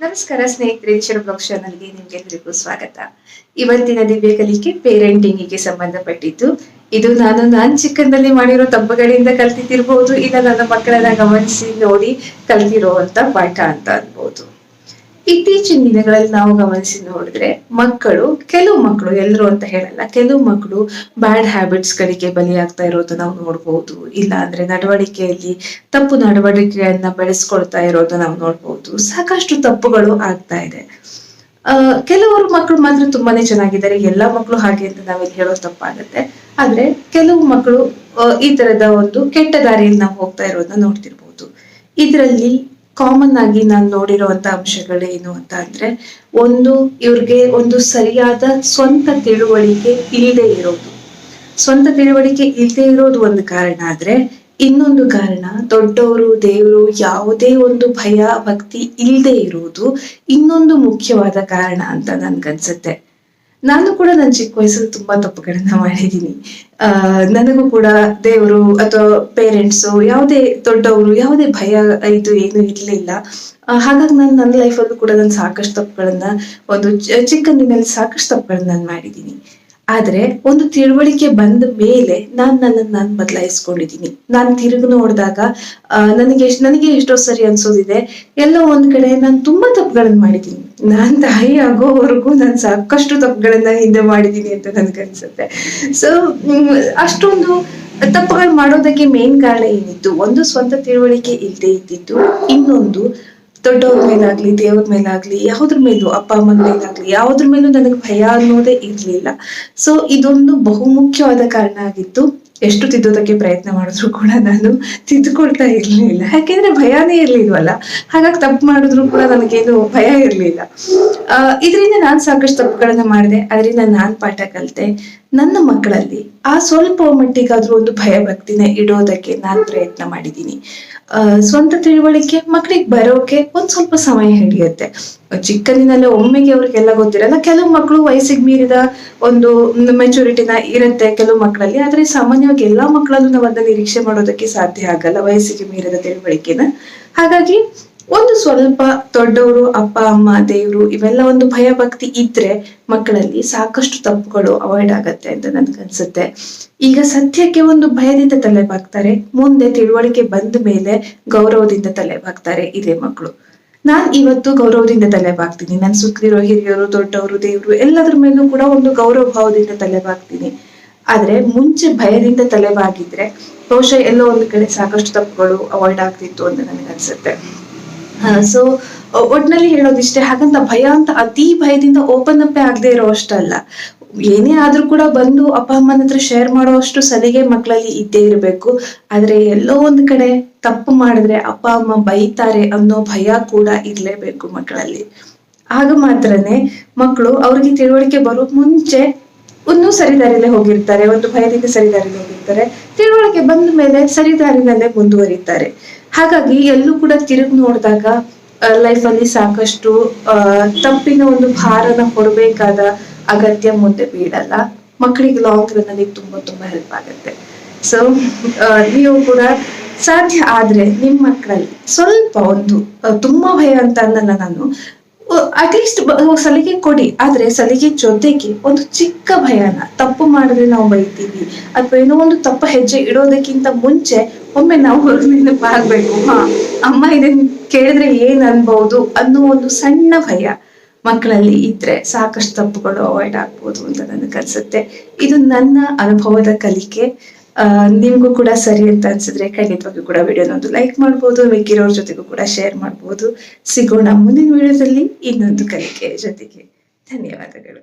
ನಮಸ್ಕಾರ ಸ್ನೇಹಿತರೆ ಈಶ್ವರ ಬ್ಲಾಗ್ ಚಾನಲ್ಗೆ ಸ್ವಾಗತ. ಇವತ್ತಿನ ದಿವ್ಯ ಕಲಿಕೆ ಪೇರೆಂಟಿಂಗಿಗೆ ಸಂಬಂಧಪಟ್ಟಿದ್ದು. ಇದು ನಾನು ನಾನ್ ಚಿಕ್ಕಂದಲ್ಲಿ ಮಾಡಿರೋ ತಪ್ಪುಗಳಿಂದ ಕಲ್ತಿದ್ದಿರ್ಬೋದು, ಇಲ್ಲ ನನ್ನ ಮಕ್ಕಳನ್ನ ಗಮನಿಸಿ ನೋಡಿ ಕಲ್ತಿರೋ ಅಂತ ಪಾಠ ಅಂತ ಅನ್ಬೋದು. ಇತ್ತೀಚಿನ ದಿನಗಳಲ್ಲಿ ನಾವು ಗಮನಿಸಿ ನೋಡಿದ್ರೆ ಮಕ್ಕಳು, ಕೆಲವು ಮಕ್ಕಳು ಎಲ್ಲರೂ ಅಂತ ಹೇಳಲ್ಲ, ಕೆಲವು ಮಕ್ಕಳು ಬ್ಯಾಡ್ ಹ್ಯಾಬಿಟ್ಸ್ ಗಳಿಗೆ ಬಲಿಯಾಗ್ತಾ ಇರೋದು ನಾವು ನೋಡ್ಬೋದು. ಇಲ್ಲ ಅಂದ್ರೆ ನಡವಳಿಕೆಯಲ್ಲಿ, ತಪ್ಪು ನಡವಳಿಕೆಯನ್ನ ಬೆಳೆಸ್ಕೊಳ್ತಾ ಇರೋದು ನಾವು ನೋಡ್ಬೋದು. ಸಾಕಷ್ಟು ತಪ್ಪುಗಳು ಆಗ್ತಾ ಇದೆ. ಕೆಲವರು ಮಕ್ಕಳು ಮಾತ್ರ ತುಂಬಾನೇ ಚೆನ್ನಾಗಿದ್ದಾರೆ. ಎಲ್ಲಾ ಮಕ್ಕಳು ಹಾಗೆ ಅಂತ ನಾವಿಲ್ಲಿ ಹೇಳೋದು ತಪ್ಪಾಗತ್ತೆ. ಆದ್ರೆ ಕೆಲವು ಮಕ್ಕಳು ಈ ತರದ ಒಂದು ಕೆಟ್ಟ ದಾರಿಯಲ್ಲಿ ನಾವು ಹೋಗ್ತಾ ಇರೋದನ್ನ ನೋಡ್ತಿರ್ಬೋದು. ಇದರಲ್ಲಿ ಕಾಮನ್ ಆಗಿ ನಾನು ನೋಡಿರುವಂತ ಅಂಶಗಳೇನು ಅಂತ ಅಂದ್ರೆ, ಒಂದು ಇವ್ರಿಗೆ ಒಂದು ಸರಿಯಾದ ಸ್ವಂತ ತಿಳುವಳಿಕೆ ಇಲ್ಲದೆ ಇರೋದು. ಸ್ವಂತ ತಿಳುವಳಿಕೆ ಇಲ್ಲದೆ ಇರೋದು ಒಂದು ಕಾರಣ ಆದ್ರೆ, ಇನ್ನೊಂದು ಕಾರಣ ದೊಡ್ಡವರು, ದೇವರು ಯಾವುದೇ ಒಂದು ಭಯ, ಭಕ್ತಿ ಇಲ್ಲದೆ ಇರುವುದು ಇನ್ನೊಂದು ಮುಖ್ಯವಾದ ಕಾರಣ ಅಂತ ನನ್ಗನ್ಸುತ್ತೆ. ನಾನು ಕೂಡ ನನ್ನ ಚಿಕ್ಕ ವಯಸ್ಸಲ್ಲಿ ತುಂಬಾ ತಪ್ಪುಗಳನ್ನ ಮಾಡಿದ್ದೀನಿ. ಆ, ನನಗೂ ಕೂಡ ದೇವರು ಅಥವಾ ಪೇರೆಂಟ್ಸು ಯಾವುದೇ ದೊಡ್ಡವರು ಯಾವುದೇ ಭಯ ಇದು ಏನು ಇರ್ಲಿಲ್ಲ. ಹಾಗಾಗಿ ನಾನು ನನ್ನ ಲೈಫಲ್ಲೂ ಕೂಡ ನಾನು ಸಾಕಷ್ಟು ತಪ್ಪುಗಳನ್ನ, ಒಂದು ಚಿಕ್ಕಂದಿನಲ್ಲಿ ಸಾಕಷ್ಟು ತಪ್ಪುಗಳನ್ನ ನಾನು ಮಾಡಿದ್ದೀನಿ. ಆದ್ರೆ ಒಂದು ತಿಳುವಳಿಕೆ ಬಂದ ಮೇಲೆ ನಾನ್ ನನ್ನನ್ನು ನಾನು ಬದಲಾಯಿಸ್ಕೊಂಡಿದ್ದೀನಿ ನಾನು ತಿರುಗಿ ನೋಡಿದಾಗ ನನಗೆ ನನಗೆ ಎಷ್ಟೋ ಸರಿ ಅನ್ಸೋದಿದೆ. ಎಲ್ಲೋ ಒಂದ್ ಕಡೆ ನಾನು ತುಂಬಾ ತಪ್ಪುಗಳನ್ನ ಮಾಡಿದ್ದೀನಿ ನಾನ್ ತಾಯಿ ಆಗೋವರೆಗೂ ನಾನು ಸಾಕಷ್ಟು ತಪ್ಪುಗಳನ್ನ ಹಿಂದೆ ಮಾಡಿದ್ದೀನಿ ಅಂತ ನನ್ಗನ್ಸುತ್ತೆ ಸೊ ಅಷ್ಟೊಂದು ತಪ್ಪುಗಳು ಮಾಡೋದಕ್ಕೆ ಮೇನ್ ಕಾರಣ ಏನಿತ್ತು? ಒಂದು ಸ್ವಂತ ತಿಳುವಳಿಕೆ ಇಲ್ಲದೆ ಇದ್ದಿತ್ತು ಇನ್ನೊಂದು ದೊಡ್ಡವ್ರ ಮೇಲಾಗ್ಲಿ, ದೇವ್ರ ಮೇಲಾಗ್ಲಿ, ಯಾವ್ದ್ರ ಮೇಲೂ ಅಪ್ಪ, ಅಮ್ಮನ ಮೇಲಾಗ್ಲಿ, ಯಾವ್ದ್ರ ಮೇಲೂ ನನಗೆ ಭಯ ಅನ್ನೋದೇ ಇರ್ಲಿಲ್ಲ. ಸೊ ಇದೊಂದು ಬಹುಮುಖ್ಯವಾದ ಕಾರಣ ಆಗಿತ್ತು ಎಷ್ಟು ತಿದ್ದೋದಕ್ಕೆ ಪ್ರಯತ್ನ ಮಾಡಿದ್ರು ಕೂಡ ನಾನು ತಿದ್ದುಕೊಳ್ತಾ ಇರ್ಲಿಲ್ಲ. ಯಾಕೆಂದ್ರೆ ಭಯನೇ ಇರ್ಲಿಲ್ವಲ್ಲ? ಹಾಗಾಗಿ ತಪ್ಪು ಮಾಡಿದ್ರು ಕೂಡ ನನಗೇನು ಭಯ ಇರ್ಲಿಲ್ಲ. ಇದರಿಂದ ನಾನ್ ಸಾಕಷ್ಟು ತಪ್ಪುಗಳನ್ನ ಮಾಡಿದೆ. ಅದರಿಂದ ನಾನ್ ಪಾಠ ಕಲಿತೆ. ನನ್ನ ಮಕ್ಕಳಲ್ಲಿ ಆ ಸ್ವಲ್ಪ ಮಟ್ಟಿಗಾದ್ರೂ ಒಂದು ಭಯ ಭಕ್ತಿನ ಇಡೋದಕ್ಕೆ ನಾನು ಪ್ರಯತ್ನ ಮಾಡಿದ್ದೀನಿ ಸ್ವಂತ ತಿಳುವಳಿಕೆ ಮಕ್ಕಳಿಗೆ ಬರೋಕೆ ಒಂದ್ ಸ್ವಲ್ಪ ಸಮಯ ಹಿಡಿಯುತ್ತೆ. ಚಿಕ್ಕಂದಿನಲ್ಲೇ ಒಮ್ಮೆಗೆ ಅವ್ರಿಗೆಲ್ಲ ಗೊತ್ತಿರಲ್ಲ, ಕೆಲವು ಮಕ್ಕಳು ವಯಸ್ಸಿಗೆ ಮೀರಿದ ಒಂದು ಮೆಚುರಿಟಿನ ಇರುತ್ತೆ ಕೆಲವು ಮಕ್ಕಳಲ್ಲಿ ಆದ್ರೆ ಸಾಮಾನ್ಯವಾಗಿ ಎಲ್ಲಾ ಮಕ್ಕಳಲ್ಲೂ ನಾವು ಅದನ್ನ ನಿರೀಕ್ಷೆ ಮಾಡೋದಕ್ಕೆ ಸಾಧ್ಯ ಆಗಲ್ಲ ವಯಸ್ಸಿಗೆ ಮೀರಿದ ತಿಳುವಳಿಕೆನ. ಹಾಗಾಗಿ ಒಂದು ಸ್ವಲ್ಪ ದೊಡ್ಡವರು, ಅಪ್ಪ, ಅಮ್ಮ, ದೇವರು ಇವೆಲ್ಲ ಒಂದು ಭಯ ಭಕ್ತಿ ಇದ್ರೆ ಮಕ್ಕಳಲ್ಲಿ ಸಾಕಷ್ಟು ತಪ್ಪುಗಳು ಅವಾಯ್ಡ್ ಆಗತ್ತೆ ಅಂತ ನನ್ಗನ್ಸುತ್ತೆ. ಈಗ ಸದ್ಯಕ್ಕೆ ಒಂದು ಭಯದಿಂದ ತಲೆಬಾಗ್ತಾರೆ. ಮುಂದೆ ತಿಳುವಳಿಕೆ ಬಂದ ಮೇಲೆ ಗೌರವದಿಂದ ತಲೆಬಾಗ್ತಾರೆ ಇದೇ ಮಕ್ಕಳು. ನಾನ್ ಇವತ್ತು ಗೌರವದಿಂದ ತಲೆಬಾಗ್ತೀನಿ. ನನ್ ಸುತ್ತಲಿರೋ ಹಿರಿಯರು, ದೊಡ್ಡವರು, ದೇವರು ಎಲ್ಲದ್ರ ಮೇಲೂ ಕೂಡ ಒಂದು ಗೌರವ ಭಾವದಿಂದ ತಲೆಬಾಗ್ತೀನಿ. ಆದ್ರೆ ಮುಂಚೆ ಭಯದಿಂದ ತಲೆಬಾಗಿದ್ರೆ ಬಹುಶಃ ಎಲ್ಲೋ ಒಂದು ಕಡೆ ಸಾಕಷ್ಟು ತಪ್ಪುಗಳು ಅವಾಯ್ಡ್ ಆಗ್ತಿತ್ತು ಅಂತ ನನಗನ್ಸುತ್ತೆ. ಸೊ ಒಟ್ನಲ್ಲಿ ಹೇಳೋದಿಷ್ಟೇ ಹಾಗಂತ ಭಯ ಅಂತ ಅತಿ ಭಯದಿಂದ ಓಪನ್ ಅಪ್ ಆಗದೆ ಇರೋ ಅಷ್ಟಲ್ಲ. ಏನೇ ಆದ್ರೂ ಕೂಡ ಬಂದು ಅಪ್ಪ, ಅಮ್ಮನ ಹತ್ರ ಶೇರ್ ಮಾಡೋ ಅಷ್ಟು ಸಲಿಗೆ ಮಕ್ಕಳಲ್ಲಿ ಇದ್ದೇ ಇರಬೇಕು. ಆದ್ರೆ ಎಲ್ಲೋ ಒಂದ್ ಕಡೆ ತಪ್ಪು ಮಾಡಿದ್ರೆ ಅಪ್ಪ, ಅಮ್ಮ ಬೈತಾರೆ ಅನ್ನೋ ಭಯ ಕೂಡ ಇರ್ಲೇಬೇಕು ಮಕ್ಕಳಲ್ಲಿ ಆಗ ಮಾತ್ರನೇ ಮಕ್ಕಳು ಅವ್ರಿಗೆ ತಿಳುವಳಿಕೆ ಬರೋ ಮುಂಚೆ ಒಂದು ಸರಿದಾರಿಲೇ ಹೋಗಿರ್ತಾರೆ, ಒಂದು ಭಯದಿಂದ ಸರಿದಾರಿಲಿ ಹೋಗಿರ್ತಾರೆ. ತಿಳುವಳಿಕೆ ಬಂದ ಮೇಲೆ ಸರಿದಾರಿನಲ್ಲೇ ಮುಂದುವರಿತಾರೆ. ಹಾಗಾಗಿ ಎಲ್ಲೂ ಕೂಡ ತಿರುಗಿ ನೋಡಿದಾಗ ಲೈಫ್ ಅಲ್ಲಿ ಸಾಕಷ್ಟು ತಪ್ಪಿನ ಒಂದು ಭಾರನ ಹೊರಬೇಕಾದ ಅಗತ್ಯ ಮುಂದೆ ಬೀಳಲ್ಲ. ಮಕ್ಕಳಿಗೆ ಲಾಂಗ್ ರನ್ ಅಲ್ಲಿ ತುಂಬಾ ತುಂಬಾ ಹೆಲ್ಪ್ ಆಗುತ್ತೆ. ಸೊ ನೀವು ಕೂಡ ಸಾಧ್ಯ ಆದ್ರೆ ನಿಮ್ಮ ಮಕ್ಕಳಲ್ಲಿ ಸ್ವಲ್ಪ ಒಂದು ತುಂಬಾ ಭಯ ಅಂತ ಅನ್ನಲ್ಲ ನಾನು. ಅಟ್ಲೀಸ್ಟ್ ಸಲಿಗೆ ಕೊಡಿ. ಆದ್ರೆ ಸಲಿಗೆ ಜೊತೆಗೆ ಒಂದು ಚಿಕ್ಕ ಭಯನ. ತಪ್ಪು ಮಾಡಿದ್ರೆ ನಾವು ಬೈತೀವಿ. ಅಥವಾ ಏನೋ ಒಂದು ತಪ್ಪ ಹೆಜ್ಜೆ ಇಡೋದಕ್ಕಿಂತ ಮುಂಚೆ ಒಮ್ಮೆ ನಾವು ಆಗ್ಬೇಕು ಹಾ, ಅಮ್ಮ ಇದನ್ನ ಕೇಳಿದ್ರೆ ಏನ್ ಅನ್ಬಹುದು ಅನ್ನೋ ಒಂದು ಸಣ್ಣ ಭಯ ಮಕ್ಕಳಲ್ಲಿ ಇದ್ರೆ ಸಾಕಷ್ಟು ತಪ್ಪುಗಳು ಅವಾಯ್ಡ್ ಆಗ್ಬೋದು ಅಂತ ನನಗನ್ಸುತ್ತೆ ಇದು ನನ್ನ ಅನುಭವದ ಕಲಿಕೆ. ನಿಮ್ಗೂ ಕೂಡ ಸರಿ ಅಂತ ಅನ್ಸಿದ್ರೆ ಖಂಡಿತವಾಗಿ ಕೂಡ ವಿಡಿಯೋನ ಒಂದು ಲೈಕ್ ಮಾಡ್ಬೋದು, ಮಿಕ್ಕಿರೋರ್ ಜೊತೆಗೂ ಕೂಡ ಶೇರ್ ಮಾಡ್ಬೋದು. ಸಿಗೋಣ ಮುಂದಿನ ವಿಡಿಯೋದಲ್ಲಿ ಇನ್ನೊಂದು ಕಲಿಕೆ ಜೊತೆಗೆ. ಧನ್ಯವಾದಗಳು.